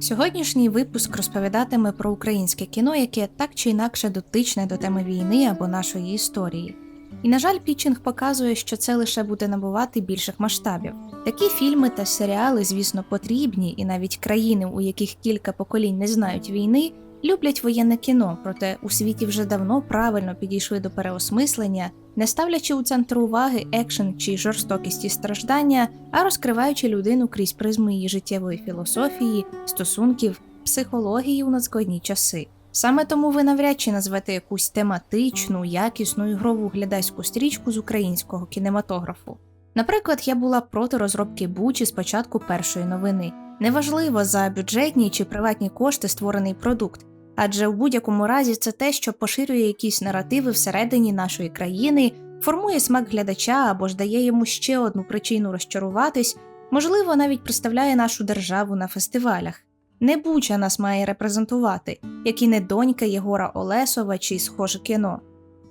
Сьогоднішній випуск розповідатиме про українське кіно, яке так чи інакше дотичне до теми війни або нашої історії. І, на жаль, Пітчинг показує, що це лише буде набувати більших масштабів. Такі фільми та серіали, звісно, потрібні, і навіть країни, у яких кілька поколінь не знають війни, люблять воєнне кіно, проте у світі вже давно правильно підійшли до переосмислення, не ставлячи у центр уваги екшен чи жорстокість і страждання, а розкриваючи людину крізь призму її життєвої філософії, стосунків, психології у надскладні часи. Саме тому ви навряд чи назвете якусь тематичну, якісну ігрову глядацьку стрічку з українського кінематографу. Наприклад, я була проти розробки Бучі з початку першої новини. Неважливо за бюджетні чи приватні кошти створений продукт, адже в будь-якому разі це те, що поширює якісь наративи всередині нашої країни, формує смак глядача або ж дає йому ще одну причину розчаруватись, можливо, навіть представляє нашу державу на фестивалях. Не Буча нас має репрезентувати, як і не донька Єгора Олесова чи схоже кіно.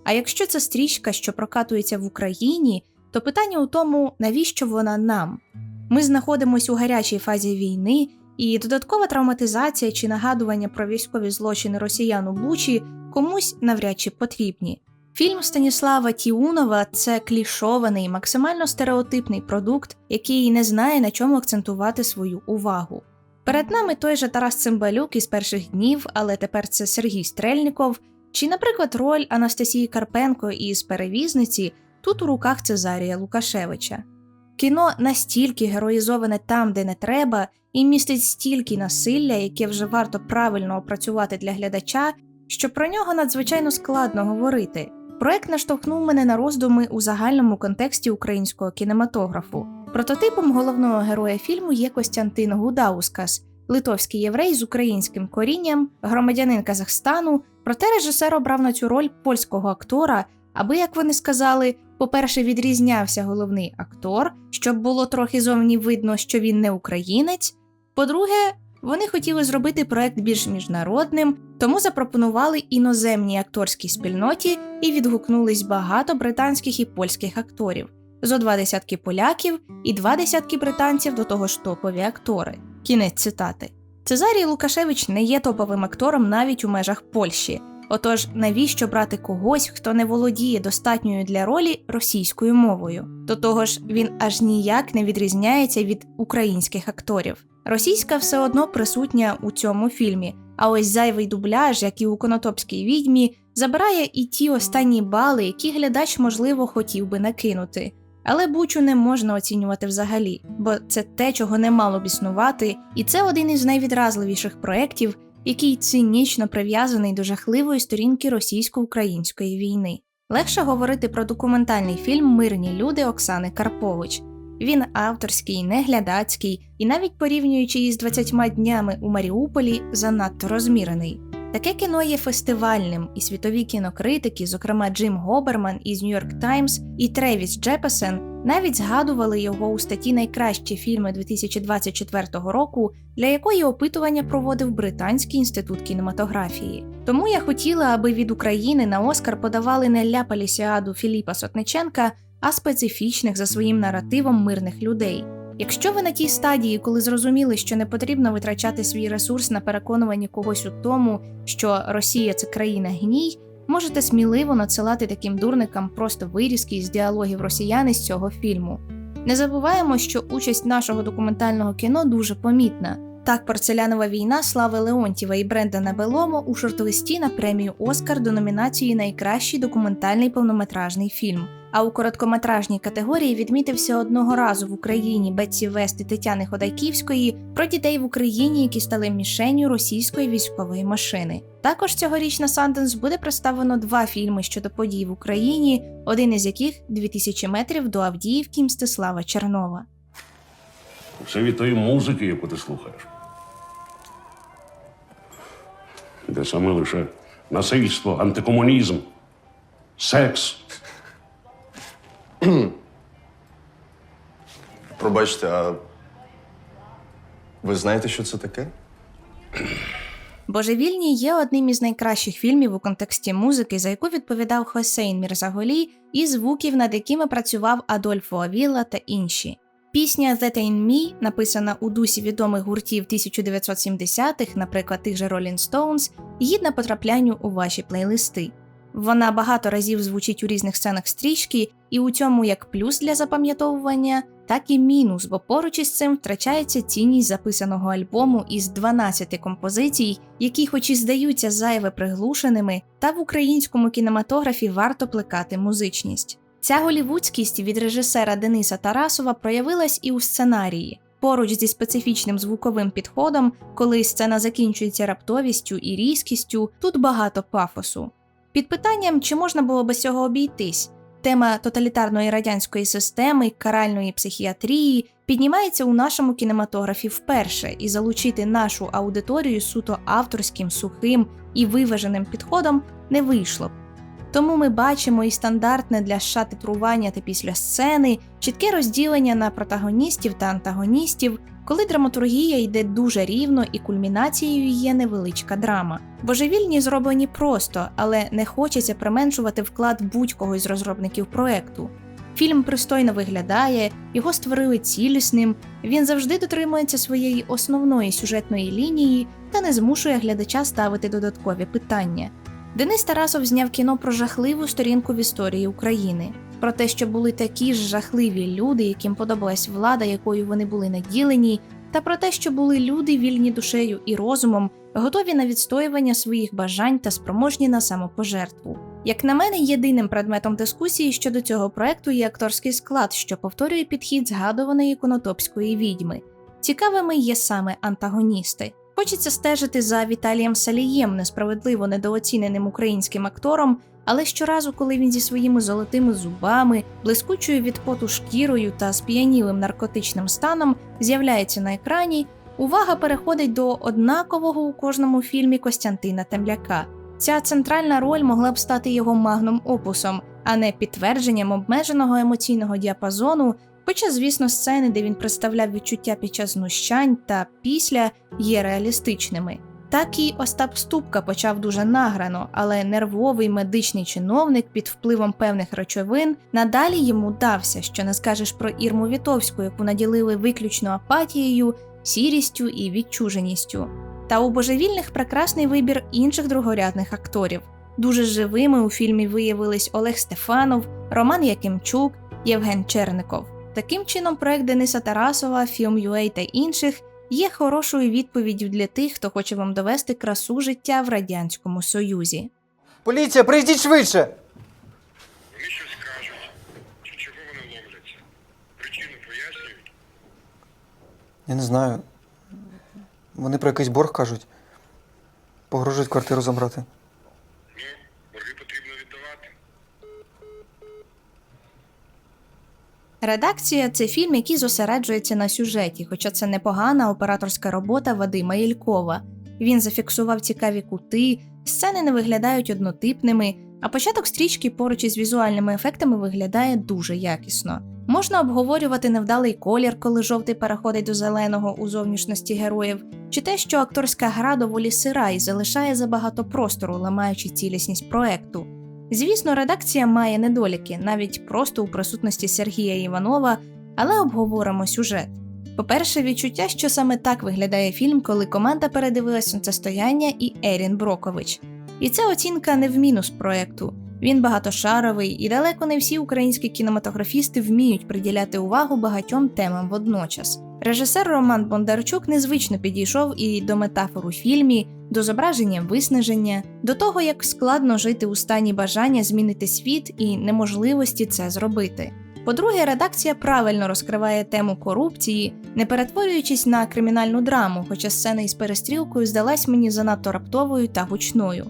А якщо це стрічка, що прокатується в Україні, то питання у тому, навіщо вона нам? Ми знаходимося у гарячій фазі війни, і додаткова травматизація чи нагадування про військові злочини росіян у Бучі комусь навряд чи потрібні. Фільм Станіслава Тіунова це клішований, максимально стереотипний продукт, який не знає на чому акцентувати свою увагу. Перед нами той же Тарас Цимбалюк із перших днів, але тепер це Сергій Стрельніков, чи, наприклад, роль Анастасії Карпенко із перевізниці тут у руках Цезарія Лукашевича. Кіно настільки героїзоване там, де не треба, і містить стільки насилля, яке вже варто правильно опрацювати для глядача, що про нього надзвичайно складно говорити. Проект наштовхнув мене на роздуми у загальному контексті українського кінематографу. Прототипом головного героя фільму є Костянтин Гудаускас, литовський єврей з українським корінням, громадянин Казахстану. Проте режисер обрав на цю роль польського актора, аби, як вони сказали, по-перше, відрізнявся головний актор, щоб було трохи зовні видно, що він не українець. По-друге, вони хотіли зробити проект більш міжнародним, тому запропонували іноземній акторській спільноті і відгукнулись багато британських і польських акторів. Зо два десятки поляків і два десятки британців до того ж топові актори. Кінець цитати. Цезарій Лукашевич не є топовим актором навіть у межах Польщі. Отож, навіщо брати когось, хто не володіє достатньою для ролі російською мовою? До того ж, він аж ніяк не відрізняється від українських акторів. Російська все одно присутня у цьому фільмі, а ось зайвий дубляж, як і у Конотопській відьмі, забирає і ті останні бали, які глядач, можливо, хотів би накинути. Але бучу не можна оцінювати взагалі, бо це те, чого не мало б існувати, і це один із найвідразливіших проєктів, який цинічно прив'язаний до жахливої сторінки російсько-української війни. Легше говорити про документальний фільм Мирні люди Оксани Карпович. Він авторський, неглядацький і навіть порівнюючи із 20 днями у Маріуполі, занадто розмірений. Таке кіно є фестивальним, і світові кінокритики, зокрема Джим Гоберман із York Times і Тревіс Джепесен, навіть згадували його у статті Найкращі фільми 2024 року, для якої опитування проводив Британський інститут кінематографії. Тому я хотіла, аби від України на Оскар подавали не ля палісіаду Філіпа Сотниченка, а специфічних за своїм наративом мирних людей. Якщо ви на тій стадії, коли зрозуміли, що не потрібно витрачати свій ресурс на переконування когось у тому, що Росія це країна гній, можете сміливо надсилати таким дурникам просто вирізки з діалогів росіяни з цього фільму. Не забуваємо, що участь нашого документального кіно дуже помітна. Так, порцелянова війна Слави Леонтєва і Брендана Беломо у шорт-листі на премію Оскар до номінації Найкращий документальний повнометражний фільм. А у короткометражній категорії відмітився одного разу в Україні Бетсі Вест і Тетяни Ходайківської про дітей в Україні, які стали мішенню російської військової машини. Також цьогоріч на Санденс буде представлено два фільми щодо подій в Україні, один із яких 2000 метрів до Авдіївки Мстислава Чернова. Все від тої музики, яку ти слухаєш. Де саме лише насильство, антикомунізм, секс. Пробачте, а ви знаєте, що це таке? Божевільні є одним із найкращих фільмів у контексті музики, за яку відповідав Хосейн Мірзаголі, і звуків, над якими працював Адольфо Авіла та інші. Пісня That Ain't Me, написана у дусі відомих гуртів 1970-х, наприклад, тих же Rolling Stones, гідна потраплянню у ваші плейлисти. Вона багато разів звучить у різних сценах стрічки, і у цьому як плюс для запам'ятовування, так і мінус, бо поруч із цим втрачається цінність записаного альбому із 12 композицій, які, хоч і здаються зайве приглушеними, та в українському кінематографі варто плекати музичність. Ця голівудськість від режисера Дениса Тарасова проявилась і у сценарії. Поруч зі специфічним звуковим підходом, коли сцена закінчується раптовістю і різкістю, тут багато пафосу. Під питанням, чи можна було без цього обійтись, тема тоталітарної радянської системи, каральної психіатрії піднімається у нашому кінематографі вперше, і залучити нашу аудиторію суто авторським, сухим і виваженим підходом не вийшло. Тому ми бачимо і стандартне для США титрування та після сцени, чітке розділення на протагоністів та антагоністів, коли драматургія йде дуже рівно і кульмінацією є невеличка драма. Божевільні зроблені просто, але не хочеться применшувати вклад будь-кого із розробників проекту. Фільм пристойно виглядає, його створили цілісним, він завжди дотримується своєї основної сюжетної лінії та не змушує глядача ставити додаткові питання. Денис Тарасов зняв кіно про жахливу сторінку в історії України, про те, що були такі ж жахливі люди, яким подобалась влада, якою вони були наділені, та про те, що були люди вільні душею і розумом, готові на відстоювання своїх бажань та спроможні на самопожертву. Як на мене, єдиним предметом дискусії щодо цього проекту є акторський склад, що повторює підхід згадуваної конотопської відьми. Цікавими є саме антагоністи. Хочеться стежити за Віталієм Салієм, несправедливо недооціненим українським актором, але щоразу, коли він зі своїми золотими зубами, блискучою від поту шкірою та сп'янілим наркотичним станом з'являється на екрані, увага переходить до однакового у кожному фільмі Костянтина Темляка. Ця центральна роль могла б стати його магном опусом, а не підтвердженням обмеженого емоційного діапазону. Хоча, звісно, сцени, де він представляв відчуття під час знущань та після, є реалістичними. Так і Остап Ступка почав дуже награно, але нервовий медичний чиновник під впливом певних речовин надалі йому дався, що не скажеш про Ірму Вітовську, яку наділили виключно апатією, сірістю і відчуженістю. Та у божевільних прекрасний вибір інших другорядних акторів. Дуже живими у фільмі виявились Олег Стефанов, Роман Якимчук, Євген Черников. Таким чином, проект Дениса Тарасова, Film.ua та інших є хорошою відповіддю для тих, хто хоче вам довести красу життя в радянському союзі. Поліція, приїздіть швидше! Вони щось кажуть. Чи чого вони ловляться? Причину пояснюють? Я не знаю. Вони про якийсь борг кажуть. Погрожують квартиру забрати. Ну, борги потрібно віддавати. Редакція це фільм, який зосереджується на сюжеті, хоча це непогана операторська робота Вадима Єлькова. Він зафіксував цікаві кути, сцени не виглядають однотипними, а початок стрічки поруч із візуальними ефектами виглядає дуже якісно. Можна обговорювати невдалий колір, коли жовтий переходить до зеленого у зовнішності героїв, чи те, що акторська гра доволі сира і залишає забагато простору, ламаючи цілісність проекту. Звісно, редакція має недоліки, навіть просто у присутності Сергія Іванова, але обговоримо сюжет. По-перше, відчуття, що саме так виглядає фільм, коли команда передивилась сонцестояння і Ерін Брокович. І це оцінка не в мінус проекту. Він багатошаровий, і далеко не всі українські кінематографісти вміють приділяти увагу багатьом темам водночас. Режисер Роман Бондарчук незвично підійшов і до метафор у фільмі, до зображення виснаження, до того, як складно жити у стані бажання змінити світ і неможливості це зробити. По-друге, редакція правильно розкриває тему корупції, не перетворюючись на кримінальну драму, хоча сцена із перестрілкою здалась мені занадто раптовою та гучною.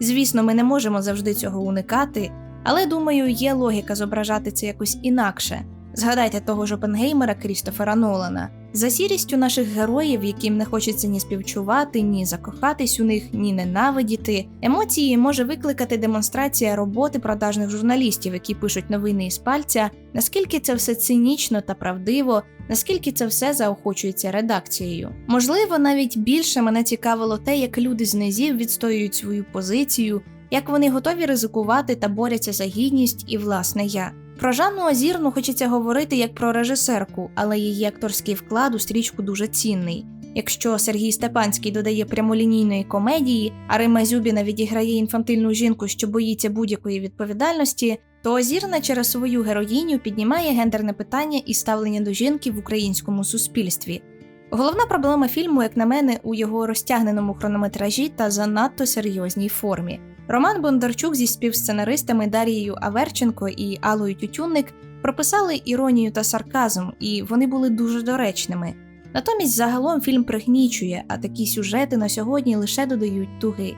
Звісно, ми не можемо завжди цього уникати, але думаю, є логіка зображати це якось інакше. Згадайте того ж Опенгеймера Крістофера Нолана. За сірістю наших героїв, яким не хочеться ні співчувати, ні закохатись у них, ні ненавидіти. Емоції може викликати демонстрація роботи продажних журналістів, які пишуть новини із пальця, наскільки це все цинічно та правдиво, наскільки це все заохочується редакцією. Можливо, навіть більше мене цікавило те, як люди з низів відстоюють свою позицію, як вони готові ризикувати та борються за гідність і власне я. Про Жанну Озірну хочеться говорити як про режисерку, але її акторський вклад у стрічку дуже цінний. Якщо Сергій Степанський додає прямолінійної комедії, а Рима Зюбіна відіграє інфантильну жінку, що боїться будь-якої відповідальності, то Озірна через свою героїню піднімає гендерне питання і ставлення до жінки в українському суспільстві. Головна проблема фільму, як на мене, у його розтягненому хронометражі та занадто серйозній формі. Роман Бондарчук зі співсценаристами Дарією Аверченко і Алою Тютюнник прописали іронію та сарказм, і вони були дуже доречними. Натомість загалом фільм пригнічує, а такі сюжети на сьогодні лише додають туги.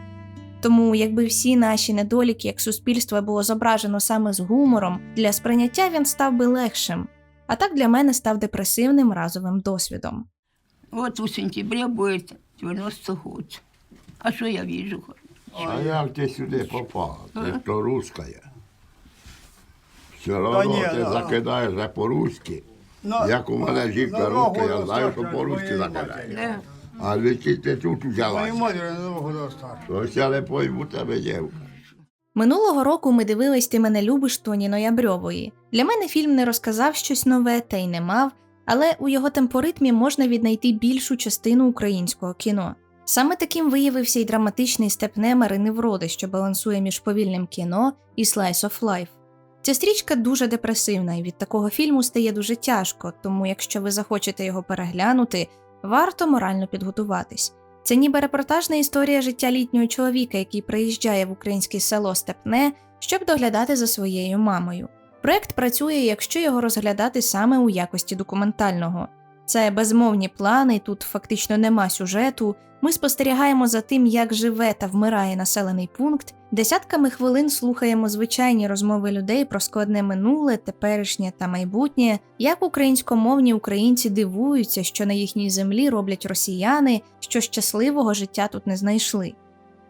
Тому, якби всі наші недоліки як суспільство було зображено саме з гумором, для сприйняття він став би легшим, а так для мене став депресивним разовим досвідом. Вот в сентябре будет 90 год. А что я вижу? А як ти сюди попав? Ти ж то русская. Все одно ні, ти ну, закидаєш же по-руськи. На- Як у мене на жінка ногу руська, я знаю, що по-руськи твоєї закидає. А лічи ти тут Моїй взялася. на достатньо. Ось я не пойму тебе, дівка. Минулого року ми дивились Ти мене любиш Тоні Ноябрьової. Для мене фільм не розказав щось нове та й не мав, але у його темпоритмі можна віднайти більшу частину українського кіно. Саме таким виявився й драматичний степне Марини Вроди, що балансує між повільним кіно і Slice of Life. Ця стрічка дуже депресивна, і від такого фільму стає дуже тяжко, тому якщо ви захочете його переглянути, варто морально підготуватись. Це ніби репортажна історія життя літнього чоловіка, який приїжджає в українське село Степне, щоб доглядати за своєю мамою. Проект працює, якщо його розглядати саме у якості документального. Це безмовні плани, тут фактично нема сюжету. Ми спостерігаємо за тим, як живе та вмирає населений пункт. Десятками хвилин слухаємо звичайні розмови людей про складне минуле, теперішнє та майбутнє, як українськомовні українці дивуються, що на їхній землі роблять росіяни, що щасливого життя тут не знайшли.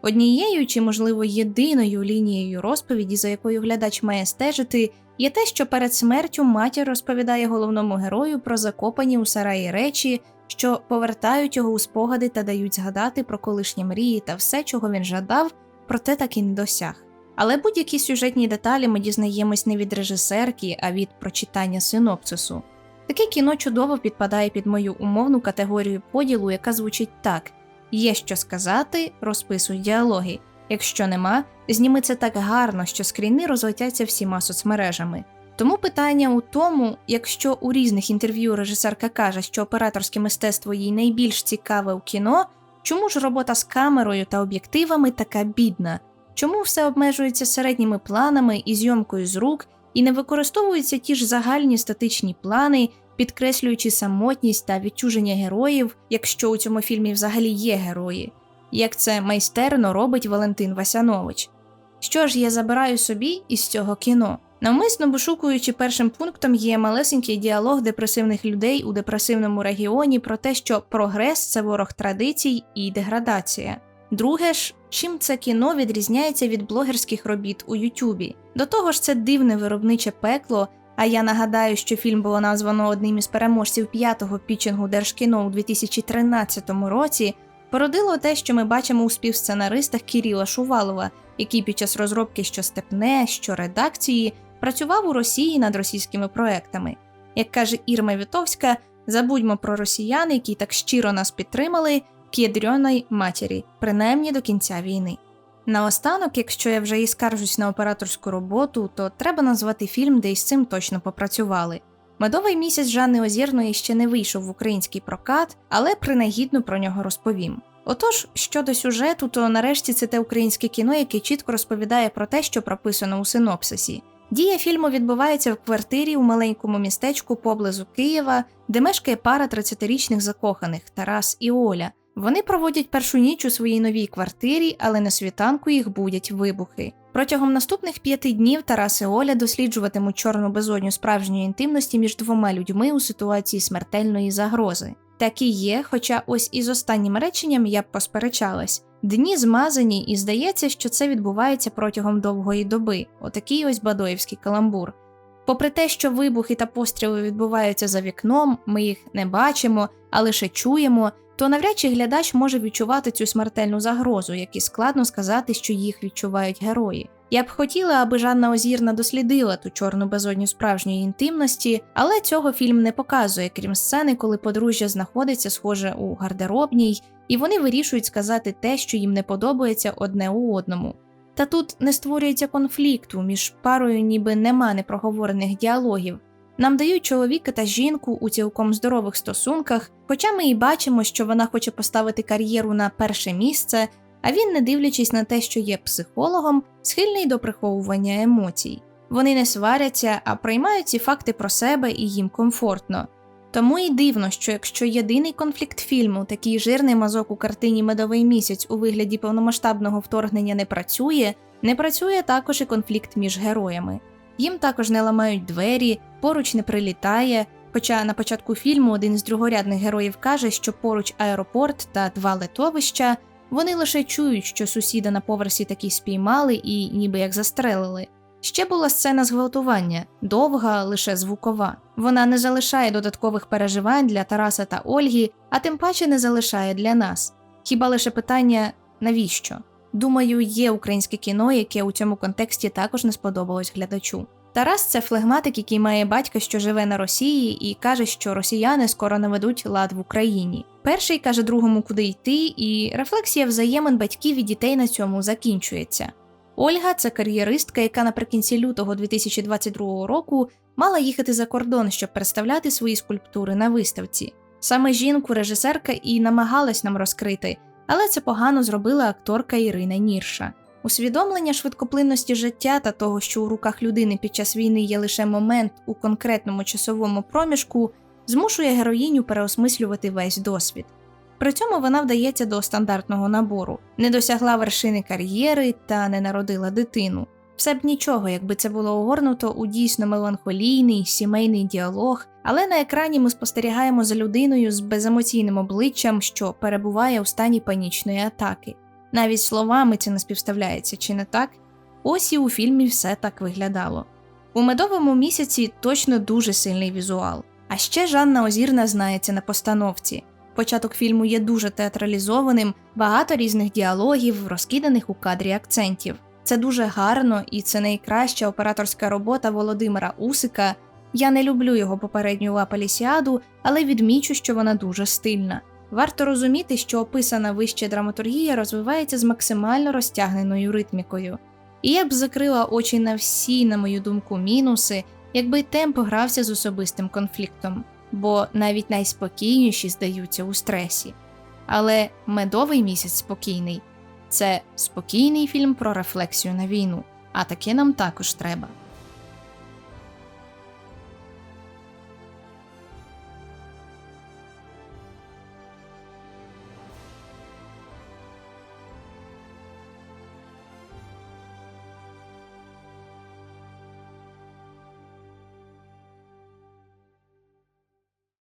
Однією чи, можливо, єдиною лінією розповіді, за якою глядач має стежити, є те, що перед смертю матір розповідає головному герою про закопані у сараї речі, що повертають його у спогади та дають згадати про колишні мрії та все, чого він жадав, проте так і не досяг. Але будь-які сюжетні деталі ми дізнаємось не від режисерки, а від прочитання синопсису. Таке кіно чудово підпадає під мою умовну категорію поділу, яка звучить так: є що сказати, розписуй діалоги. Якщо нема, зніми це так гарно, що скріни розлетяться всіма соцмережами. Тому питання у тому, якщо у різних інтерв'ю режисерка каже, що операторське мистецтво їй найбільш цікаве у кіно, чому ж робота з камерою та об'єктивами така бідна? Чому все обмежується середніми планами і зйомкою з рук, і не використовуються ті ж загальні статичні плани, підкреслюючи самотність та відчуження героїв, якщо у цьому фільмі взагалі є герої? Як це майстерно робить Валентин Васянович? Що ж я забираю собі із цього кіно? Навмисно вишукуючи першим пунктом є малесенький діалог депресивних людей у депресивному регіоні про те, що прогрес це ворог традицій і деградація. Друге ж, чим це кіно відрізняється від блогерських робіт у Ютубі. До того ж, це дивне виробниче пекло. А я нагадаю, що фільм було названо одним із переможців п'ятого пітчингу Держкіно у 2013 році. Породило те, що ми бачимо у співсценаристах Кіріла Шувалова, який під час розробки що степне, що редакції працював у Росії над російськими проектами. Як каже Ірма Вітовська, забудьмо про росіян, які так щиро нас підтримали, к'єдрьоної матері, принаймні до кінця війни. Наостанок, якщо я вже і скаржусь на операторську роботу, то треба назвати фільм, де із цим точно попрацювали. Медовий місяць Жанни Озірної ще не вийшов в український прокат, але принагідно про нього розповім. Отож, щодо сюжету, то нарешті це те українське кіно, яке чітко розповідає про те, що прописано у синопсисі. Дія фільму відбувається в квартирі у маленькому містечку поблизу Києва, де мешкає пара 30-річних закоханих Тарас і Оля. Вони проводять першу ніч у своїй новій квартирі, але на світанку їх будять вибухи. Протягом наступних п'яти днів Тарас і Оля досліджуватимуть чорну безодню справжньої інтимності між двома людьми у ситуації смертельної загрози. Так і є, хоча ось із останнім реченням я б посперечалась. Дні змазані, і здається, що це відбувається протягом довгої доби. Отакий ось бадоївський каламбур. Попри те, що вибухи та постріли відбуваються за вікном, ми їх не бачимо, а лише чуємо, то навряд чи глядач може відчувати цю смертельну загрозу, як і складно сказати, що їх відчувають герої. Я б хотіла, аби Жанна Озірна дослідила ту чорну безодню справжньої інтимності, але цього фільм не показує, крім сцени, коли подружжя знаходиться, схоже, у гардеробній, і вони вирішують сказати те, що їм не подобається одне у одному. Та тут не створюється конфлікту, між парою ніби нема непроговорених діалогів. Нам дають чоловіка та жінку у цілком здорових стосунках, хоча ми і бачимо, що вона хоче поставити кар'єру на перше місце, а він, не дивлячись на те, що є психологом, схильний до приховування емоцій. Вони не сваряться, а приймають ці факти про себе і їм комфортно. Тому і дивно, що якщо єдиний конфлікт фільму, такий жирний мазок у картині Медовий місяць у вигляді повномасштабного вторгнення не працює, не працює також і конфлікт між героями. Їм також не ламають двері, поруч не прилітає. Хоча на початку фільму один з другорядних героїв каже, що поруч аеропорт та два летовища, вони лише чують, що сусіда на поверсі таки спіймали і ніби як застрелили. Ще була сцена зґвалтування, довга, лише звукова. Вона не залишає додаткових переживань для Тараса та Ольги, а тим паче не залишає для нас. Хіба лише питання навіщо? Думаю, є українське кіно, яке у цьому контексті також не сподобалось глядачу. Тарас це флегматик, який має батька, що живе на Росії, і каже, що росіяни скоро наведуть лад в Україні. Перший каже другому, куди йти, і рефлексія взаємин батьків і дітей на цьому закінчується. Ольга це кар'єристка, яка наприкінці лютого 2022 року мала їхати за кордон, щоб представляти свої скульптури на виставці. Саме жінку режисерка і намагалась нам розкрити, але це погано зробила акторка Ірина Нірша. Усвідомлення швидкоплинності життя та того, що у руках людини під час війни є лише момент у конкретному часовому проміжку, змушує героїню переосмислювати весь досвід. При цьому вона вдається до стандартного набору, не досягла вершини кар'єри та не народила дитину. Все б нічого, якби це було огорнуто у дійсно меланхолійний сімейний діалог, але на екрані ми спостерігаємо за людиною з беземоційним обличчям, що перебуває у стані панічної атаки. Навіть словами це не співставляється, чи не так? Ось і у фільмі все так виглядало. У медовому місяці точно дуже сильний візуал. А ще Жанна Озірна знається на постановці. Початок фільму є дуже театралізованим, багато різних діалогів, розкиданих у кадрі акцентів. Це дуже гарно і це найкраща операторська робота Володимира Усика. Я не люблю його попередню лапалісіаду, але відмічу, що вона дуже стильна. Варто розуміти, що описана вище драматургія розвивається з максимально розтягненою ритмікою. І я б закрила очі на всі, на мою думку, мінуси, якби темп грався з особистим конфліктом, бо навіть найспокійніші здаються у стресі. Але медовий місяць спокійний це спокійний фільм про рефлексію на війну, а таке нам також треба.